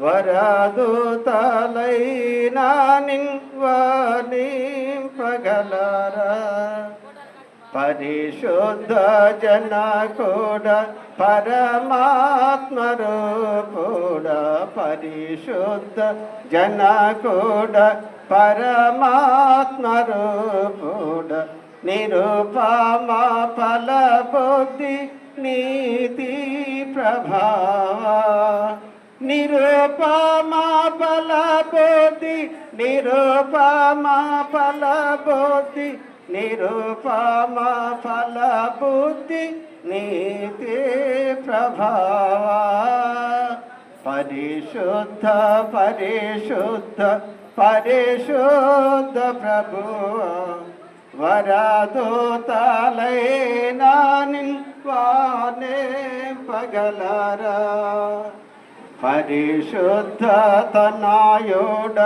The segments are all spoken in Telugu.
వరదూతలైనా నిన్వని పరిశుద్ధ జన కూడా పరమాత్మ రూపుడా. పరిశుద్ధ జన కూడా పరమాత్మ రూపుడా. నిరుపమా ఫల బుద్ధి నీతి ప్రభావా. నిరుపమా ఫల బుద్ధి నిరుపమా ఫల బుద్ధి నీతి ప్రభావ. పరిశుద్ధ పరిశుద్ధ పరిశుద్ధ ప్రభు వరదూతలైనా నిల్వానే పగలరా పరిశుద్ధ తనాయుడ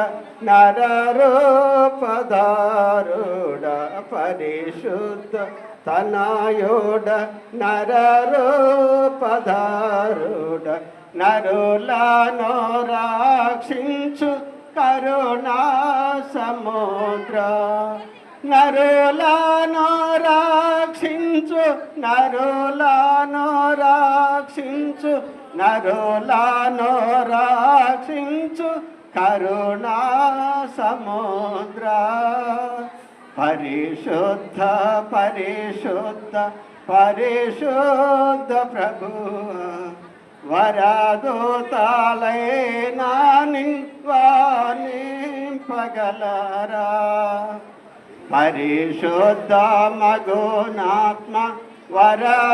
నరరూపదారుడ పరిశుద్ధ తనాయుడ నరరూపదారుడ నరులను రాక్షించు కరుణా సముద్ర. నరులను రాక్షించు నరులను రాక్షించు నరులను రాక్షించు కరుణా సముద్ర. పరిశుద్ధ పరిశుద్ధ పరిశుద్ధ ప్రభు వరదూతాలైనా నింపగలరా. పగలరా పరిశుద్ధ మగునాత్మ వరమోలిడునాత్మా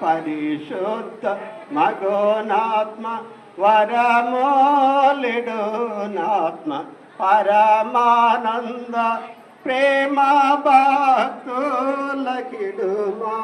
పరిశుద్ధ మగోనాత్మ వరమోలిడు నాత్మ పరమానంద ప్రేమ భక్తులకిడుమా